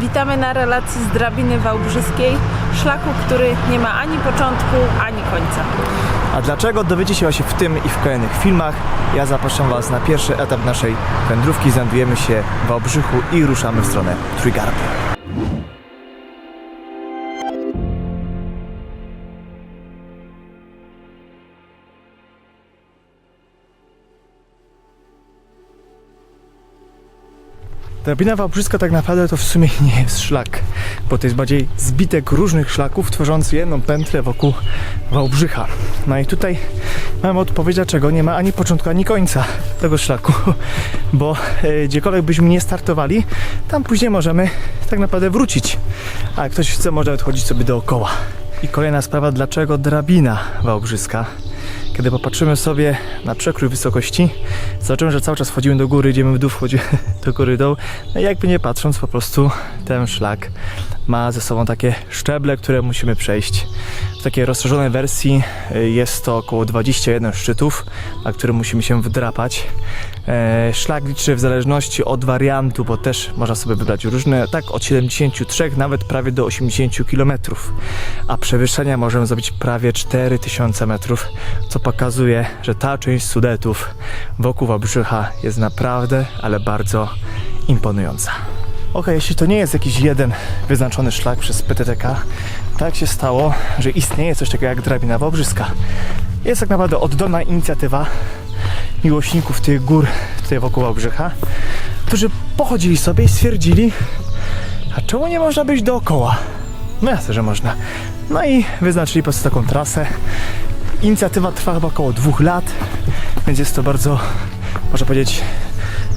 Witamy na relacji z drabiny wałbrzyskiej, szlaku, który nie ma ani początku, ani końca. A dlaczego dowiecie się w tym i w kolejnych filmach? Ja zapraszam Was na pierwszy etap naszej wędrówki. Znajdujemy się w Wałbrzychu i ruszamy w stronę Trójgarbu. Drabina Wałbrzyska tak naprawdę to w sumie nie jest szlak, bo to jest bardziej zbitek różnych szlaków tworzący jedną pętlę wokół Wałbrzycha. No i tutaj mamy odpowiedź, dlaczego nie ma ani początku, ani końca tego szlaku, bo e, gdziekolwiek byśmy nie startowali, tam później możemy tak naprawdę wrócić, a jak ktoś chce, może nawet chodzić sobie dookoła. I kolejna sprawa, dlaczego drabina wałbrzyska? Kiedy popatrzymy sobie na przekrój wysokości, zobaczymy, że cały czas wchodzimy do góry, idziemy w dół, wchodzimy do góry dołu. No jakby nie patrząc, po prostu ten szlak ma ze sobą takie szczeble, które musimy przejść. W takiej rozszerzonej wersji y, jest to około 21 szczytów, na które musimy się wdrapać. E, Szlak liczy w zależności od wariantu, bo też można sobie wybrać różne, tak od 73 nawet prawie do 80 km, a przewyższenia możemy zrobić prawie 4000 metrów, co pokazuje, że ta część Sudetów wokół Wałbrzycha jest naprawdę, ale bardzo imponująca. Ok, jeśli to nie jest jakiś jeden wyznaczony szlak przez PTTK, tak się stało, że istnieje coś takiego jak drabina Wałbrzyska. Jest tak naprawdę oddolna inicjatywa miłośników tych gór tutaj wokół Wałbrzycha, którzy pochodzili sobie i stwierdzili, a czemu nie można być dookoła? No jasne, że można. No i wyznaczyli po prostu taką trasę. Inicjatywa trwa chyba około dwóch lat, więc jest to bardzo, można powiedzieć,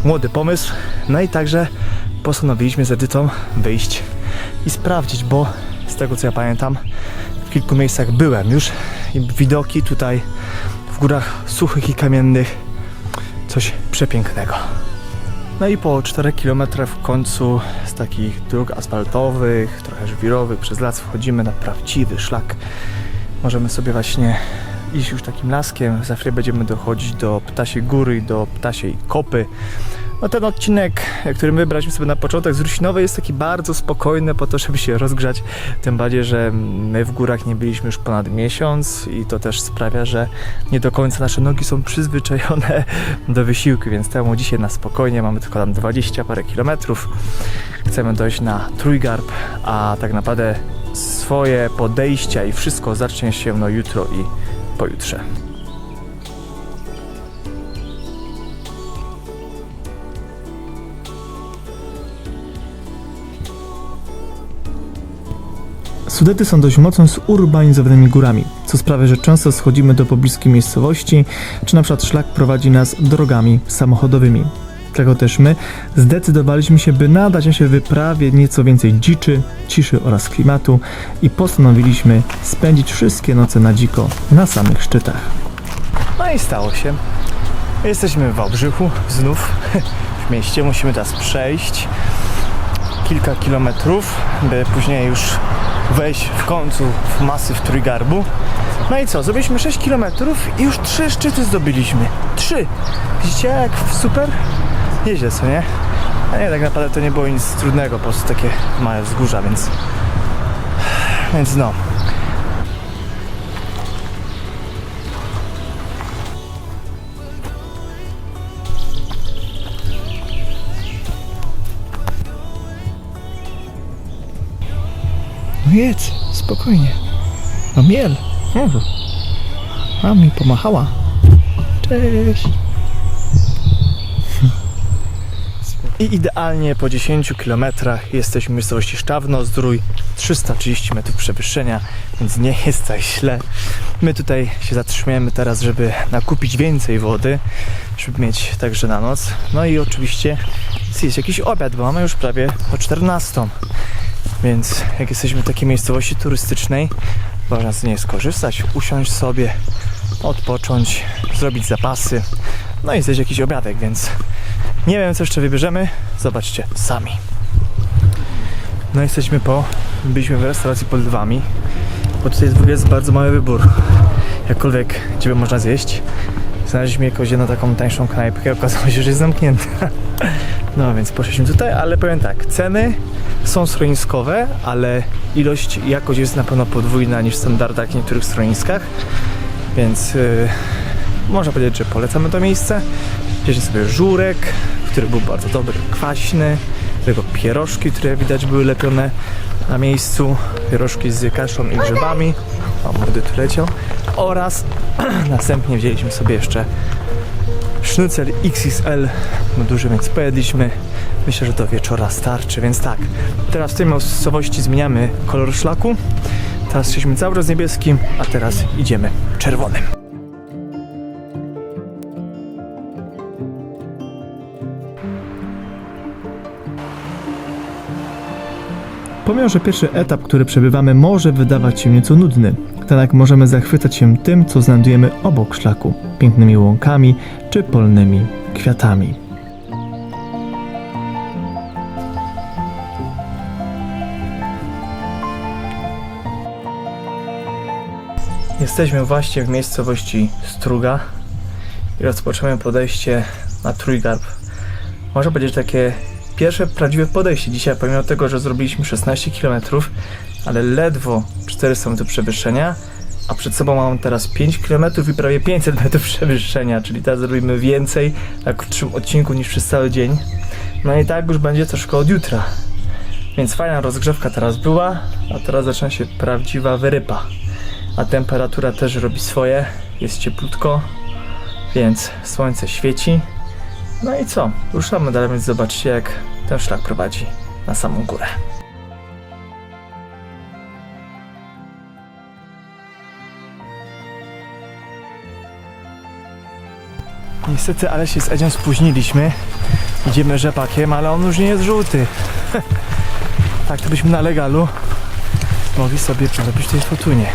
młody pomysł. No i także postanowiliśmy z Edytą wyjść i sprawdzić, bo z tego co ja pamiętam, w kilku miejscach byłem już i widoki tutaj w górach suchych i kamiennych coś przepięknego. No i po 4 km w końcu z takich dróg asfaltowych, trochę żwirowych, przez las wchodzimy na prawdziwy szlak. Możemy sobie właśnie iść już takim laskiem. Za chwilę będziemy dochodzić do Ptasiej Góry i do Ptasiej Kopy. No ten odcinek, który my wybraliśmy sobie na początek z Rusinowej jest taki bardzo spokojny po to, żeby się rozgrzać. Tym bardziej, że my w górach nie byliśmy już ponad miesiąc i to też sprawia, że nie do końca nasze nogi są przyzwyczajone do wysiłku, więc temu dzisiaj na spokojnie mamy tylko tam 20 parę kilometrów. Chcemy dojść na Trójgarb, a tak naprawdę swoje podejścia i wszystko zacznie się no jutro i pojutrze. Sudety są dość mocno zurbanizowanymi górami, co sprawia, że często schodzimy do pobliskiej miejscowości, czy na przykład szlak prowadzi nas drogami samochodowymi. Dlatego też my zdecydowaliśmy się, by nadać się wyprawie nieco więcej dziczy, ciszy oraz klimatu i postanowiliśmy spędzić wszystkie noce na dziko na samych szczytach. No i stało się. Jesteśmy w Wałbrzychu, znów w mieście. Musimy teraz przejść kilka kilometrów, by później już wejść w końcu w masyw Trójgarbu. No i co, zrobiliśmy 6 km i już trzy szczyty zdobyliśmy. Trzy! Widzicie jak super? Nieźle, co nie? A nie, tak naprawdę to nie było nic trudnego, po prostu takie małe wzgórza, więc... Więc no. No jedz, spokojnie. No miel. Mhm. A mi pomachała. Cześć. I idealnie po 10 kilometrach jesteśmy w miejscowości Sztawno, Zdrój, 330 metrów przewyższenia, więc nie jest tak źle. My tutaj się zatrzymujemy teraz, żeby nakupić więcej wody, żeby mieć także na noc. No i oczywiście jest jakiś obiad, bo mamy już prawie po 14. Więc jak jesteśmy w takiej miejscowości turystycznej, można z niej skorzystać, usiąść sobie, odpocząć, zrobić zapasy, no i zjeść jakiś obiadek, więc nie wiem co jeszcze wybierzemy, zobaczcie sami. No jesteśmy po, byliśmy w restauracji pod lwami, bo tutaj w ogóle jest bardzo mały wybór, jakkolwiek gdzie by można zjeść. Znaleźliśmy jakąś jedną taką tańszą knajpkę, okazało się, że jest zamknięta. No więc poszliśmy tutaj, ale powiem tak, ceny są schroniskowe, ale ilość i jakość jest na pewno podwójna niż w standardach w niektórych schroniskach, więc yy, można powiedzieć, że polecamy to miejsce. Wzięliśmy sobie żurek, który był bardzo dobry, kwaśny, tego pierożki, które widać były lepione na miejscu, pierożki z kaszą i grzybami, o młody tu leciał, oraz następnie wzięliśmy sobie jeszcze Sznycel XXL, no duży, więc pojedliśmy. Myślę, że do wieczora starczy, więc tak. Teraz w tej miejscowości zmieniamy kolor szlaku. Teraz szliśmy cały czas niebieskim, a teraz idziemy czerwonym. Pomimo, że pierwszy etap, który przebywamy, może wydawać się nieco nudny, jednak możemy zachwycać się tym, co znajdujemy obok szlaku pięknymi łąkami czy polnymi kwiatami. Jesteśmy właśnie w miejscowości Struga i rozpoczynamy podejście na Trójgarb. Można powiedzieć, takie pierwsze prawdziwe podejście dzisiaj, pomimo tego, że zrobiliśmy 16 km, ale ledwo 400 metrów przewyższenia, a przed sobą mam teraz 5 km i prawie 500 metrów przewyższenia, czyli teraz zrobimy więcej na krótszym odcinku niż przez cały dzień. No i tak już będzie troszkę od jutra. Więc fajna rozgrzewka teraz była, a teraz zaczyna się prawdziwa wyrypa. A temperatura też robi swoje, jest cieplutko, więc słońce świeci. No i co? Ruszamy dalej, więc zobaczcie jak ten szlak prowadzi na samą górę. Niestety, ale się z Edziem spóźniliśmy. Idziemy rzepakiem, ale on już nie jest żółty. tak to byśmy na legalu mogli sobie przerobić tej fotunie.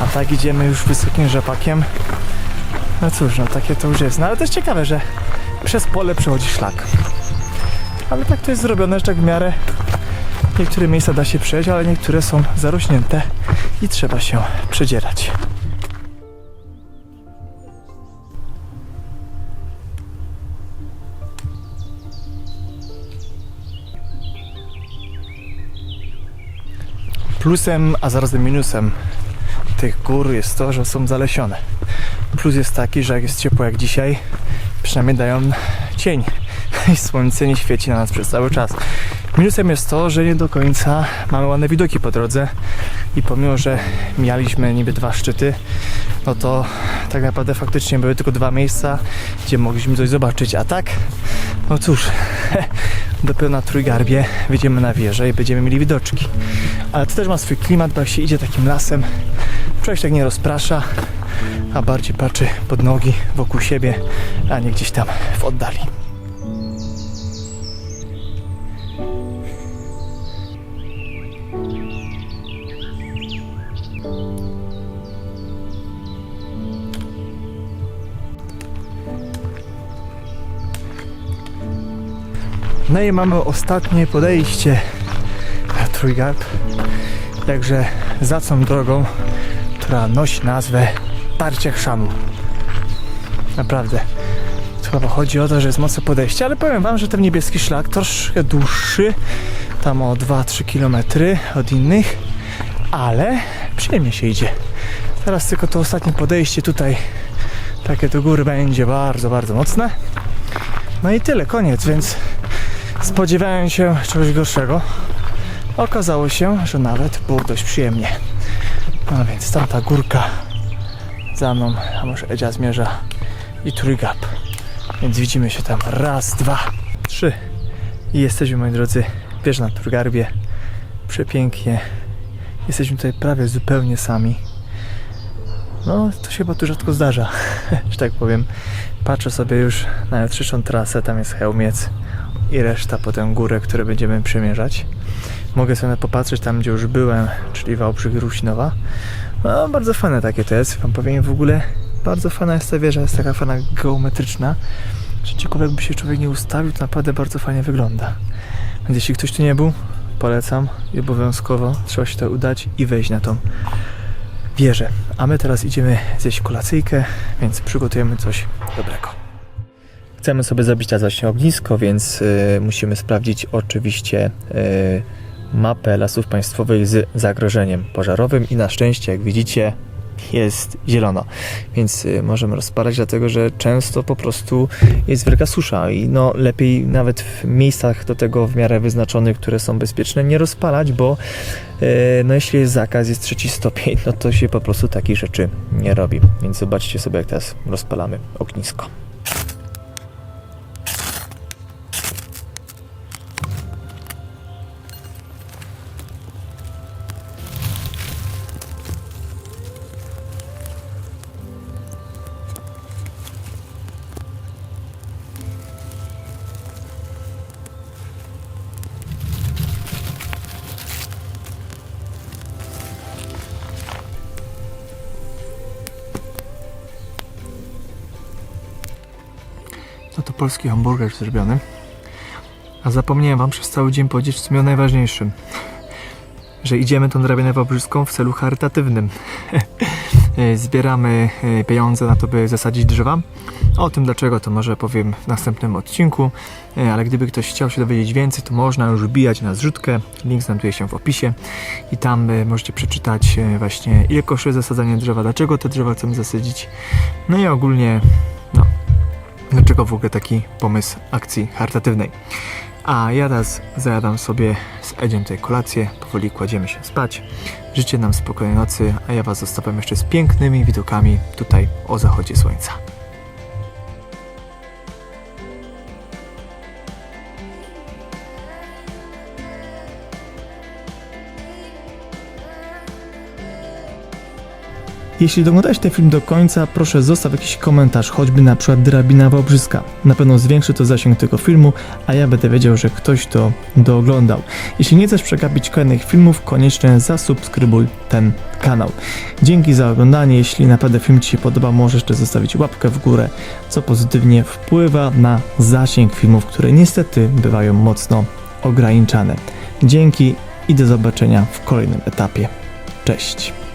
A tak idziemy już wysokim rzepakiem. No cóż, no takie to już jest. No ale jest ciekawe, że przez pole przechodzi szlak. Ale tak to jest zrobione, że tak w miarę niektóre miejsca da się przejść, ale niektóre są zarośnięte i trzeba się przedzierać. Plusem, a zarazem minusem tych gór jest to, że są zalesione. Plus jest taki, że jak jest ciepło jak dzisiaj, przynajmniej dają cień i słońce nie świeci na nas przez cały czas. Minusem jest to, że nie do końca mamy ładne widoki po drodze i pomimo, że mieliśmy niby dwa szczyty, no to tak naprawdę faktycznie były tylko dwa miejsca, gdzie mogliśmy coś zobaczyć, a tak, no cóż, dopiero na Trójgarbie wyjdziemy na wieżę i będziemy mieli widoczki. Ale to też ma swój klimat, bo jak się idzie takim lasem, człowiek się tak nie rozprasza, a bardziej patrzy pod nogi, wokół siebie, a nie gdzieś tam w oddali. No i mamy ostatnie podejście Trójgarb. Także za tą drogą, która nosi nazwę Tarcie Chrzanu. Naprawdę. Chyba chodzi o to, że jest mocne podejście, ale powiem wam, że ten niebieski szlak troszkę dłuższy, tam o 2-3 km od innych, ale przyjemnie się idzie. Teraz tylko to ostatnie podejście tutaj, takie do góry będzie bardzo, bardzo mocne. No i tyle, koniec, więc spodziewałem się czegoś gorszego. Okazało się, że nawet było dość przyjemnie. No więc tamta górka za mną, a może Edzia zmierza i Trójgap. Więc widzimy się tam raz, dwa, trzy. I jesteśmy, moi drodzy, wież na Trójgarbie. Przepięknie. Jesteśmy tutaj prawie zupełnie sami. No, to się chyba tu rzadko zdarza, że tak powiem. Patrzę sobie już na jutrzejszą trasę, tam jest Chełmiec i reszta potem górę, które będziemy przemierzać. Mogę sobie popatrzeć tam, gdzie już byłem, czyli Wałbrzych Rusinowa. No, bardzo fajne takie to jest. Wam powiem w ogóle, bardzo fajna jest ta wieża, jest taka fajna geometryczna. Że gdziekolwiek by się człowiek nie ustawił, to naprawdę bardzo fajnie wygląda. Więc jeśli ktoś tu nie był, polecam i obowiązkowo trzeba się tutaj udać i wejść na tą wieżę. A my teraz idziemy zjeść kolacyjkę, więc przygotujemy coś dobrego. chcemy sobie zrobić teraz właśnie ognisko, więc y, musimy sprawdzić oczywiście y, mapę lasów państwowych z zagrożeniem pożarowym i na szczęście, jak widzicie, jest zielono, więc y, możemy rozpalać, dlatego że często po prostu jest wielka susza i no lepiej nawet w miejscach do tego w miarę wyznaczonych, które są bezpieczne, nie rozpalać, bo y, no jeśli jest zakaz, jest trzeci stopień, no to się po prostu takich rzeczy nie robi. Więc zobaczcie sobie, jak teraz rozpalamy ognisko. Polski hamburger zrobiony. A zapomniałem wam przez cały dzień powiedzieć w sumie o najważniejszym. Że idziemy tą drabinę wałbrzyską w celu charytatywnym. Zbieramy e, pieniądze na to, by zasadzić drzewa. O tym dlaczego to może powiem w następnym odcinku, E, ale gdyby ktoś chciał się dowiedzieć więcej, to można już wbijać na zrzutkę. Link znajduje się w opisie i tam e, możecie przeczytać właśnie ile kosztuje zasadzanie drzewa, dlaczego te drzewa chcemy zasadzić. No i ogólnie no, dlaczego w ogóle taki pomysł akcji charytatywnej. A ja teraz zajadam sobie z Edziem tej kolację, powoli kładziemy się spać. Życzę nam spokojnej nocy, a ja Was zostawiam jeszcze z pięknymi widokami tutaj o zachodzie słońca. Jeśli doglądałeś ten film do końca, proszę zostaw jakiś komentarz, choćby na przykład drabina Wałbrzyska. Na pewno zwiększy to zasięg tego filmu, a ja będę wiedział, że ktoś to dooglądał. Jeśli nie chcesz przegapić kolejnych filmów, koniecznie zasubskrybuj ten kanał. Dzięki za oglądanie. Jeśli naprawdę film Ci się podoba, możesz też zostawić łapkę w górę, co pozytywnie wpływa na zasięg filmów, które niestety bywają mocno ograniczane. Dzięki i do zobaczenia w kolejnym etapie. Cześć.